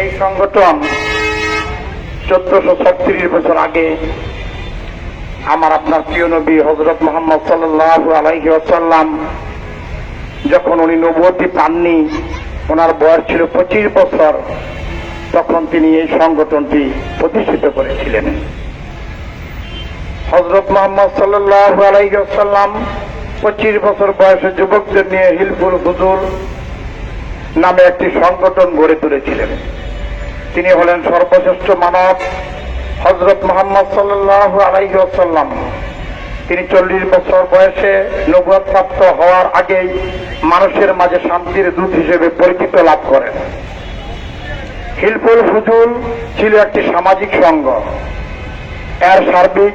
এই সংগঠন চোদ্দশো ছত্রিশ বছর আগে আমার আপনার প্রিয় নবী হজরত মোহাম্মদ সাল্লাহ আলাইহি আসাল্লাম যখন উনি নবতী পাননি, ওনার বয়স ছিল পঁচিশ বছর, তখন তিনি এই সংগঠনটি প্রতিষ্ঠিত করেছিলেন। হজরত মোহাম্মদ সাল্লাহ আলাইহি আসাল্লাম পঁচিশ বছর বয়সে যুবকদের নিয়ে হিলফুল হুজুর নামে একটি সংগঠন গড়ে তুলেছিলেন। তিনি হলেন সর্বশ্রেষ্ঠ মানব হজরত মোহাম্মদ সাল্লাহ আলাইহি আসাল্লাম তিনি চল্লিশ বছর বয়সে নবুয়ত প্রাপ্ত হওয়ার আগেই মানুষের মাঝে শান্তির দূত হিসেবে পরিচিত লাভ করেন। হিলফুল হুজুল ছিল একটি সামাজিক সংঘ এর সার্বিক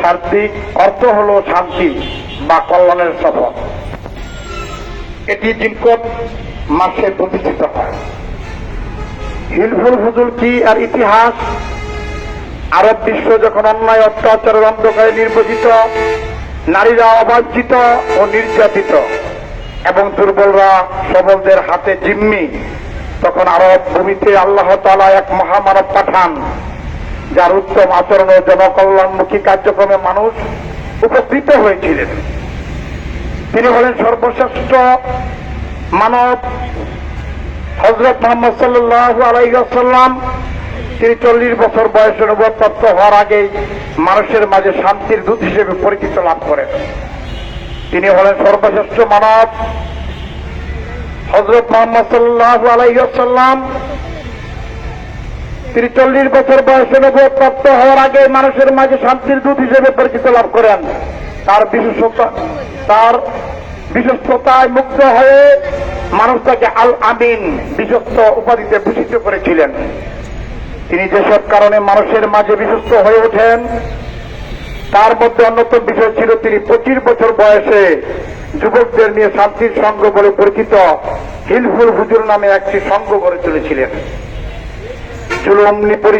সার্বিক অর্থ হল শান্তি বা কল্যাণের সফর এটি জিনকট মাসে প্রতিষ্ঠিত হয়। হিলফুল হুজুল কি আর ইতিহাস? আরব বিশ্ব যখন অন্যায় অত্যাচারের অন্ধকারে নির্বাচিত, নারীরা অবাঞ্ছিত ও নির্যাতিত, এবং দুর্বলরা সবলদের হাতে জিম্মি, তখন আরব ভূমিতে আল্লাহ তালা এক মহামানব পাঠান, যার উত্তম আচরণ ও জনকল্যাণমুখী কার্যক্রমে মানুষ উপকৃত হয়েছিলেন। তিনি হলেন সর্বশ্রেষ্ঠ মানব হজরত মোহাম্মদ সাল্লাহ আলাইসাল্লাম তিনি চল্লিশ বছর বয়সে নবপ্রাপ্ত হওয়ার আগেই মানুষের মাঝে শান্তির দূত হিসেবে পরিচিত লাভ করেন। তিনি হলেন সর্বশ্রেষ্ঠ মানব। হজরত মোহাম্মদ সাল্লাহ আলাইসাল্লাম তিনি চল্লিশ বছর বয়সে নবপ্রাপ্ত হওয়ার আগে মানুষের মাঝে শান্তির দূত হিসেবে পরিচিত লাভ করেন। তার বিশেষতা তার বিশ্বস্ততায় মুক্ত হয়ে মানুষ তাকে আল আমিন বিশ্বস্ত উপাধিতে ভূষিত করেছিলেন। তিনি যেসব কারণে মানুষের মাঝে বিশ্বস্ত হয়ে ওঠেন, তার মধ্যে অন্যতম বিষয় ছিল তিনি পঁচিশ বছর বয়সে যুবকদের নিয়ে শান্তির সংঘ বলে পরিচিত হিলফুল হুজুর নামে একটি সংঘ গড়ে তুলেছিলেন। জুলুমনি পরি